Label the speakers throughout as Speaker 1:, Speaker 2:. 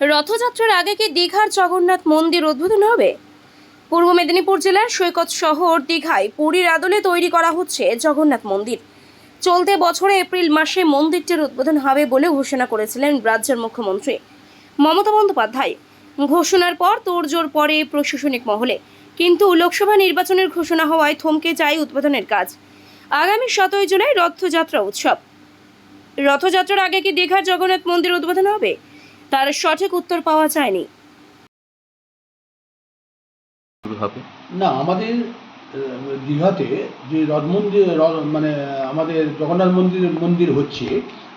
Speaker 1: রথযাত্রার আগে কি দীঘার জগন্নাথ মন্দির উদ্বোধন হবে? পূর্ব মেদিনীপুর জেলার সৈকত শহর দীঘায় পুরীর আদলে তৈরি করা হচ্ছে জগন্নাথ মন্দির। চলতে বছরে এপ্রিল মাসে মন্দিরটির উদ্বোধন হবে বলে ঘোষণা করেছিলেন রাজ্যের মুখ্যমন্ত্রী। মমতা বন্দ্যোপাধ্যায়। ঘোষণার পর তোড়জোড় পরে প্রশাসনিক মহলে। কিন্তু লোকসভা নির্বাচনের ঘোষণা হওয়ায় থমকে যায় উদ্বোধনের কাজ। আগামী সতেরোই জুলাই রথযাত্রা উৎসব। রথযাত্রার আগে কি দীঘার জগন্নাথ মন্দির উদ্বোধন হবে? তার সঠিক উত্তর পাওয়া যায়নি।
Speaker 2: না আমাদের দীঘাতে যে রথ মন্দির মানে আমাদের জগন্নাথ মন্দির মন্দির হচ্ছে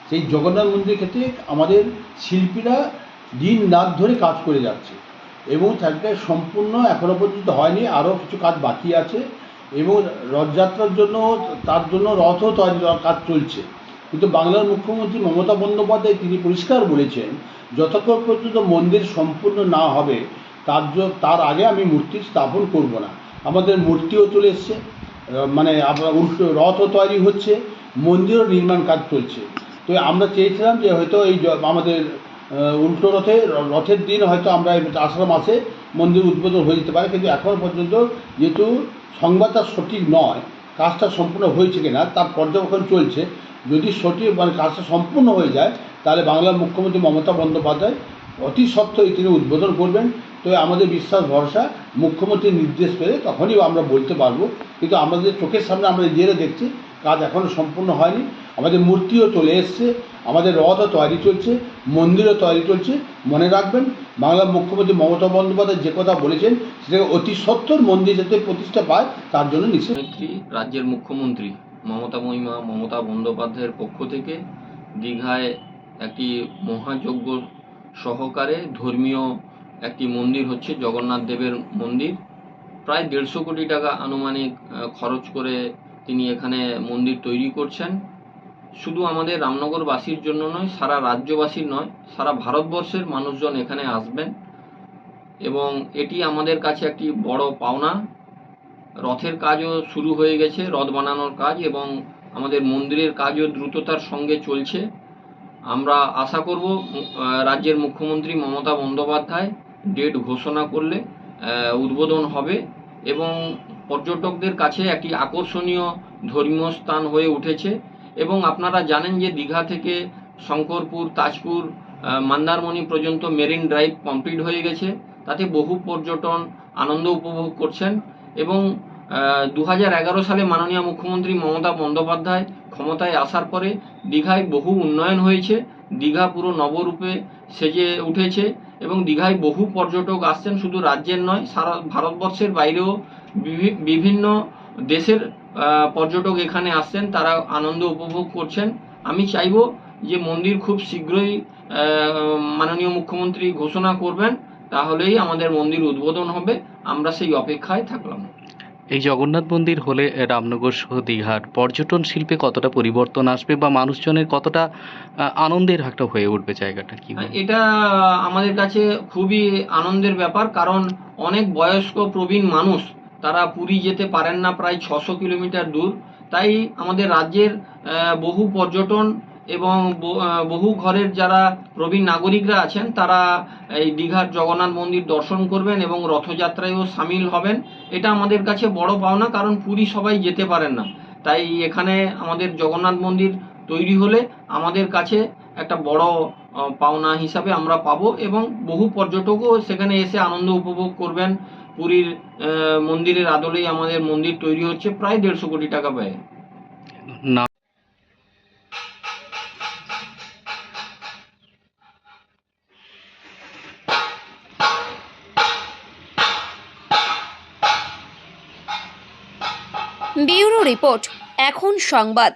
Speaker 2: সেই জগন্নাথ মন্দির ক্ষেত্রে আমাদের শিল্পীরা দিন রাত ধরে কাজ করে যাচ্ছে এবং তাকে সম্পূর্ণ এখনও পর্যন্ত হয়নি আরও কিছু কাজ বাকি আছে এবং রথযাত্রার জন্য তার জন্য রথও তৈরি কাজ চলছে। কিন্তু বাংলার মুখ্যমন্ত্রী মমতা বন্দ্যোপাধ্যায় তিনি পরিষ্কার বলেছেন যতক্ষণ পর্যন্ত মন্দির সম্পূর্ণ না হবে, তার তার আগে আমি মূর্তি স্থাপন করব না। আমাদের মূর্তিও চলে এসছে মানে আপনার রথও তৈরি হচ্ছে, মন্দিরও নির্মাণ কাজ চলছে। তো আমরা চেয়েছিলাম যে হয়তো এই আমাদের উল্টো রথে, রথের দিন হয়তো আমরা আষাঢ় মাসে মন্দির উদ্বোধন হয়ে যেতে পারে, কিন্তু এখনও পর্যন্ত যেহেতু সংবাদটা সঠিক নয় কাজটা সম্পূর্ণ হয়েছে কিনা, তার পর্যবেক্ষণ চলছে। যদি সঠিক মানে কাজটা সম্পূর্ণ হয়ে যায়, তাহলে বাংলার মুখ্যমন্ত্রী মমতা বন্দ্যোপাধ্যায় অতি সত্ত্বই তিনি উদ্বোধন করবেন। তো আমাদের বিশ্বাস, ভরসা, মুখ্যমন্ত্রীর নির্দেশ পেলে তখনই আমরা বলতে পারব। কিন্তু আমাদের চোখের সামনে আমরা নিজেরা দেখছি, কাজ এখনও সম্পূর্ণ হয়নি। আমাদের মূর্তিও চলে এসছে, আমাদের রথও তৈরি চলছে, মন্দিরও তৈরি চলছে। মনে রাখবেন বাংলার মুখ্যমন্ত্রী মমতা বন্দ্যোপাধ্যায় যে কথা বলেছেন সেটাকে অতি সত্তর মন্দির যাতে প্রতিষ্ঠা পায়, তার জন্য নিশ্চিত
Speaker 3: রাজ্যের মুখ্যমন্ত্রী মমতা মহিমা, মমতা বন্দ্যোপাধ্যায়ের পক্ষ থেকে দীঘায় একটি মহাযজ্ঞ সহকারে ধর্মীয় একটি মন্দির হচ্ছে জগন্নাথ দেবের মন্দির। প্রায় দেড়শো কোটি টাকা আনুমানিক খরচ করে তিনি এখানে মন্দির তৈরি করছেন। শুধু আমাদের রামনগরবাসীর জন্য নয়, সারা রাজ্যবাসীর নয়, সারা ভারতবর্ষের মানুষজন এখানে আসবেন। এবং এটি আমাদের কাছে একটি বড় পাওনা। রথের কাজও শুরু হয়ে গেছে, রথ বানানোর কাজ, এবং আমাদের মন্দিরের কাজও দ্রুততার সঙ্গে চলছে। আমরা আশা করব রাজ্যের মুখ্যমন্ত্রী মমতা বন্দ্যোপাধ্যায় ডেট ঘোষণা করলে উদ্বোধন হবে। এবং পর্যটকদের কাছে একটি আকর্ষণীয় ধর্মীয় স্থান হয়ে উঠেছে। এবং আপনারা জানেন যে দীঘা থেকে শঙ্করপুর, তাজপুর মন্দারমণি পর্যন্ত মেরিন ড্রাইভ কমপ্লিট হয়ে গেছে। তাতে বহু পর্যটন আনন্দ উপভোগ করছেন এবং দু হাজার এগারো সালে মাননীয় মুখ্যমন্ত্রী মমতা বন্দ্যোপাধ্যায় ক্ষমতায় আসার পরে দীঘায় বহু উন্নয়ন হয়েছে। দীঘা পুরো নবরূপে সেজে উঠেছে এবং দীঘায় বহু পর্যটক আসছেন শুধু রাজ্যের নয়, সারা ভারতবর্ষের বাইরেও বিভিন্ন দেশের পর্যটক এখানে আসছেন তারা আনন্দ উপভোগ করছেন। আমি চাইব যে মন্দির খুব শীঘ্রই মাননীয় মুখ্যমন্ত্রী ঘোষণা করবেন তাহলেই আমাদের মন্দির উদ্বোধন হবে। আমরা সেই অপেক্ষায় থাকলাম।
Speaker 4: এই জগন্নাথ মন্দির হলে রামনগর সহ দীঘার পর্যটন শিল্পে কতটা পরিবর্তন আসবে বা মানুষজনের কতটা আনন্দের একটা হয়ে উঠবে জায়গাটা কি?
Speaker 3: এটা আমাদের কাছে খুবই আনন্দের ব্যাপার কারণ অনেক বয়স্ক প্রবীণ মানুষ তারা পুরী যেতে পারেন না, প্রায় ছশো কিলোমিটার দূর। তাই আমাদের রাজ্যের বহু পর্যটন এবং বহু ঘরের যারা প্রবীণ নাগরিকরা আছেন, তারা এই দীঘার জগন্নাথ মন্দির দর্শন করবেন এবং রথযাত্রায়ও সামিল হবেন। এটা আমাদের কাছে বড় পাওনা, কারণ পুরী সবাই যেতে পারেন না। তাই এখানে আমাদের জগন্নাথ মন্দির তৈরি হলে আমাদের কাছে একটা বড় পাওনা হিসাবে আমরা পাবো এবং বহু পর্যটকও সেখানে এসে আনন্দ উপভোগ করবেন। পুরীর আহ, মন্দিরের আদলেই আমাদের মন্দির তৈরি হচ্ছে প্রায় দেড়শো কোটি টাকা ব্যয়।
Speaker 4: না।
Speaker 1: ব্যুরো রিপোর্ট এখন সংবাদ।